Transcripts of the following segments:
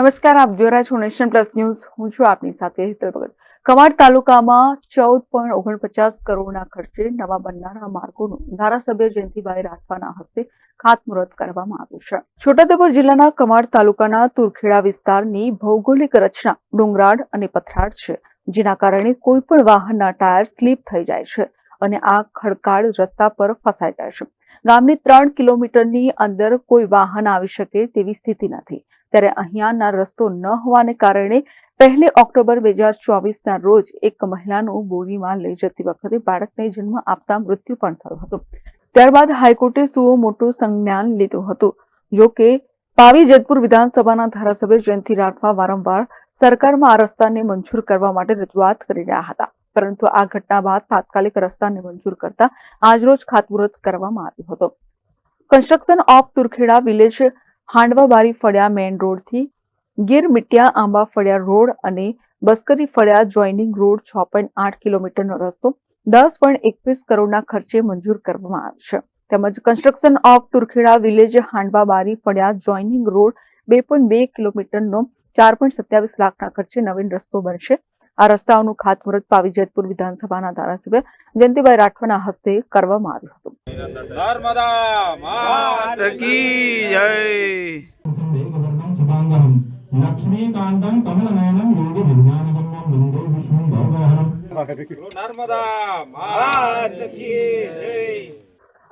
નમસ્કાર, આપ જોઈ રહ્યા છો નેશન પ્લસ ન્યૂઝ. હું છું આપની સાથે હેતલ ભગત. કવાડ તાલુકામાં ચૌદ પોઈન્ટ ઓગણપચાસ કરોડના ખર્ચે નવા બનનારા માર્ગોનું ધારાસભ્ય જયંતિભાઈ રાઠવાના હસ્તે ખાતમુહૂર્ત કરવામાં આવ્યું છે. છોટાઉદેપુર જિલ્લાના કવાડ તાલુકાના તુરખેડા વિસ્તારની ભૌગોલિક રચના ડુંગરાળ અને પથરાળ છે, જેના કારણે કોઈ પણ વાહનના ટાયર સ્લીપ થઈ જાય છે. અને આ ખડકાળ રસ્તા પર ફસાઈ જાય છે. ગામની ત્રણ કિલોમીટરની અંદર કોઈ વાહન આવી શકે તેવી સ્થિતિ નથી. ત્યારે અહીંયાના રસ્તો ન હોવાને કારણે પહેલી ઓક્ટોબર બે હજાર ચોવીસના રોજ એક મહિલાનું બોરીમાં લઈ જતી વખતે બાળકને જન્મ આપતા મૃત્યુ પણ થયું હતું. ત્યારબાદ હાઈકોર્ટે સુઓ મોટું સંજ્ઞાન લીધું હતું. જો કે પાવી જેતપુર વિધાનસભાના ધારાસભ્ય જયંતિ રાઠવા વારંવાર સરકારમાં આ રસ્તાને મંજૂર કરવા માટે રજૂઆત કરી રહ્યા હતા. પરંતુ આ ઘટના બાદ તાત્કાલિક રસ્તાને મંજૂર કરતા આજરોજ ખાતમુહૂર્ત કરવામાં આવ્યું હતો. Construction of Turkheda village Handwabari ફળિયા main રોડથી ગીર મિટિયા આંબા ફળિયા રોડ અને બસ્કરી ફળિયા જોઈનિંગ રોડ છ પોઈન્ટ આઠ કિલોમીટરનો રસ્તો દસ પોઈન્ટ એકવીસ કરોડના ખર્ચે મંજૂર કરવામાં આવ્યો છે. તેમજ construction of Turkheda village Handwabari ફળિયા joining road બે પોઈન્ટ બે કિલોમીટરનો ચાર પોઈન્ટ સત્યાવીસ લાખના ખર્ચે નવીન રસ્તો બનશે. આ રસ્તાઓનું ખાતમુહૂર્ત પાવી જેતપુર વિધાનસભાના ધારાસભ્ય જયંતિભાઈ રાઠવાના હસ્તે કરવામાં આવ્યું હતું.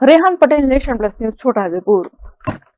Rehan Patel nation plus news Chhota Udepur